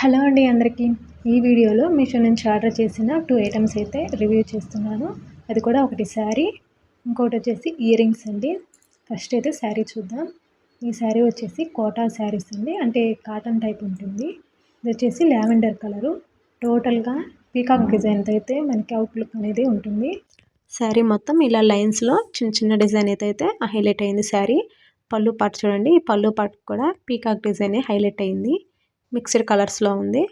Hello అండి అందరికీ. ఈ వీడియోలో మీషో నుంచి ఆర్డర్ చేసిన టూ ఐటమ్స్ అయితే రివ్యూ చేస్తున్నాను. అది కూడా ఒకటి శారీ ఇంకోటి వచ్చేసి ఇయర్ రింగ్స్ అండి. ఫస్ట్ అయితే శారీ చూద్దాం. ఈ శారీ వచ్చేసి కోటా శారీస్ అండి. అంటే కాటన్ టైప్ ఉంటుంది. ఇది వచ్చేసి లావెండర్ కలరు. టోటల్గా పీకాక్ డిజైన్తో అయితే మనకి అవుట్లుక్ అనేది ఉంటుంది. శారీ మొత్తం ఇలా లైన్స్లో చిన్న చిన్న డిజైన్ అయితే అయితే హైలైట్ అయింది శారీ. పళ్ళు పాటు చూడండి. ఈ పళ్ళు పాటు కూడా పీకాక్ డిజైన్ హైలైట్ అయింది. మిక్స్డ్ కలర్స్లో ఉంది.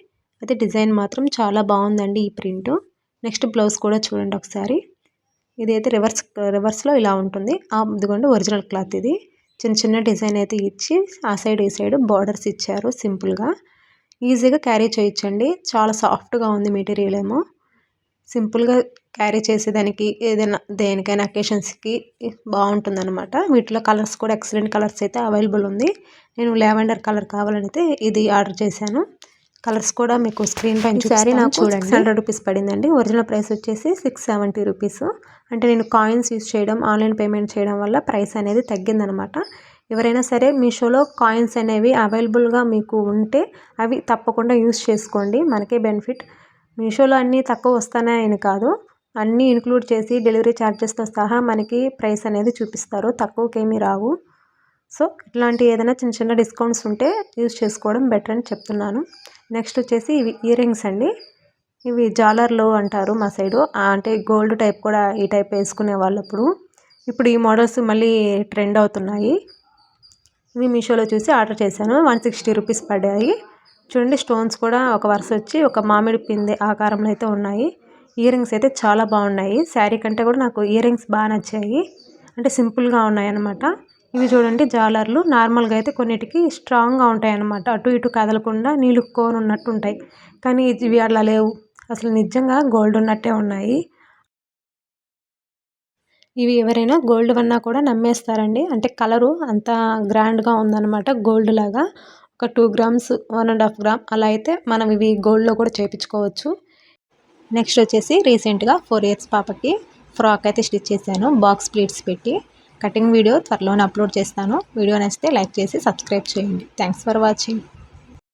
అయితే డిజైన్ మాత్రం చాలా బాగుందండి ఈ ప్రింట్. నెక్స్ట్ బ్లౌజ్ కూడా చూడండి ఒకసారి. ఇది అయితే రివర్స్ రివర్స్లో ఇలా ఉంటుంది. ఇదిగోండి ఒరిజినల్ క్లాత్ ఇది. చిన్న చిన్న డిజైన్ అయితే ఇచ్చి ఆ సైడ్ ఈ సైడ్ బార్డర్స్ ఇచ్చారు సింపుల్గా. ఈజీగా క్యారీ చేయొచ్చండి. చాలా సాఫ్ట్గా ఉంది మెటీరియల్ ఏమో. సింపుల్గా క్యారీ చేసేదానికి ఏదైనా దేనికైనా అకేషన్స్కి బాగుంటుంది అనమాట వీటిలో కలర్స్ కూడా ఎక్సలెంట్ కలర్స్ అయితే అవైలబుల్ ఉంది. నేను లావెండర్ కలర్ కావాలంటే ఇది ఆర్డర్ చేశాను. కలర్స్ కూడా మీకు స్క్రీన్ పైన శారీ నాకు చూడండి. హండ్రెడ్ రూపీస్ పడిందండి. ఒరిజినల్ ప్రైస్ వచ్చేసి సిక్స్ సెవెంటీ రూపీస్ అంటే నేను కాయిన్స్ యూస్ చేయడం ఆన్లైన్ పేమెంట్ చేయడం వల్ల ప్రైస్ అనేది తగ్గిందనమాట ఎవరైనా సరే మీషోలో కాయిన్స్ అనేవి అవైలబుల్గా మీకు ఉంటే అవి తప్పకుండా యూస్ చేసుకోండి. మనకే బెనిఫిట్ మీషోలో అన్నీ తక్కువ వస్తున్నాయని కాదు. అన్నీ ఇంక్లూడ్ చేసి డెలివరీ ఛార్జెస్తో సహా మనకి ప్రైస్ అనేది చూపిస్తారు. తక్కువకేమీ రావు. సో ఇట్లాంటి ఏదైనా చిన్న చిన్న డిస్కౌంట్స్ ఉంటే యూజ్ చేసుకోవడం బెటర్ అని చెప్తున్నాను. నెక్స్ట్ వచ్చేసి ఇవి ఇయర్ రింగ్స్ అండి. ఇవి జాలర్లో అంటారు మా సైడు. అంటే గోల్డ్ టైప్ కూడా ఈ టైప్ వేసుకునే వాళ్ళప్పుడు. ఇప్పుడు ఈ మోడల్స్ మళ్ళీ ట్రెండ్ అవుతున్నాయి. ఇవి మీషోలో చూసి ఆర్డర్ చేశాను. వన్ సిక్స్టీ రూపీస్ పడ్డాయి. చూడండి స్టోన్స్ కూడా ఒక వరుస వచ్చి ఒక మామిడి పిందె ఆకారంలో అయితే ఉన్నాయి. ఇయర్ రింగ్స్ అయితే చాలా బాగున్నాయి. శారీ కంటే కూడా నాకు ఇయర్ రింగ్స్ బాగా నచ్చాయి. అంటే సింపుల్గా ఉన్నాయి అనమాట ఇవి చూడండి జాలర్లు. నార్మల్గా అయితే కొన్నిటికి స్ట్రాంగ్గా ఉంటాయి అన్నమాట అటు ఇటు కదలకుండా నీళ్ళుక్కొని ఉన్నట్టు ఉంటాయి కానీ ఇవి అలా లేవు. అసలు నిజంగా గోల్డ్ ఉన్నట్టే ఉన్నాయి. ఇవి ఎవరైనా గోల్డ్ వన్నా కూడా నమ్మేస్తారండి. అంటే కలరు అంత గ్రాండ్గా ఉందన్నమాట గోల్డ్ లాగా. ఒక two grams one and half gram అలా అయితే మనం ఇవి గోల్డ్లో కూడా చేయించుకోవచ్చు నెక్స్ట్ వచ్చేసి రీసెంట్గా ఫోర్ ఇయర్స్ పాపకి ఫ్రాక్ అయితే స్టిచ్ చేశాను. బాక్స్ ప్లీట్స్ పెట్టి కటింగ్ వీడియో త్వరలోనే అప్లోడ్ చేస్తాను. వీడియో నచ్చితే లైక్ చేసి సబ్స్క్రైబ్ చేయండి. Thanks for watching.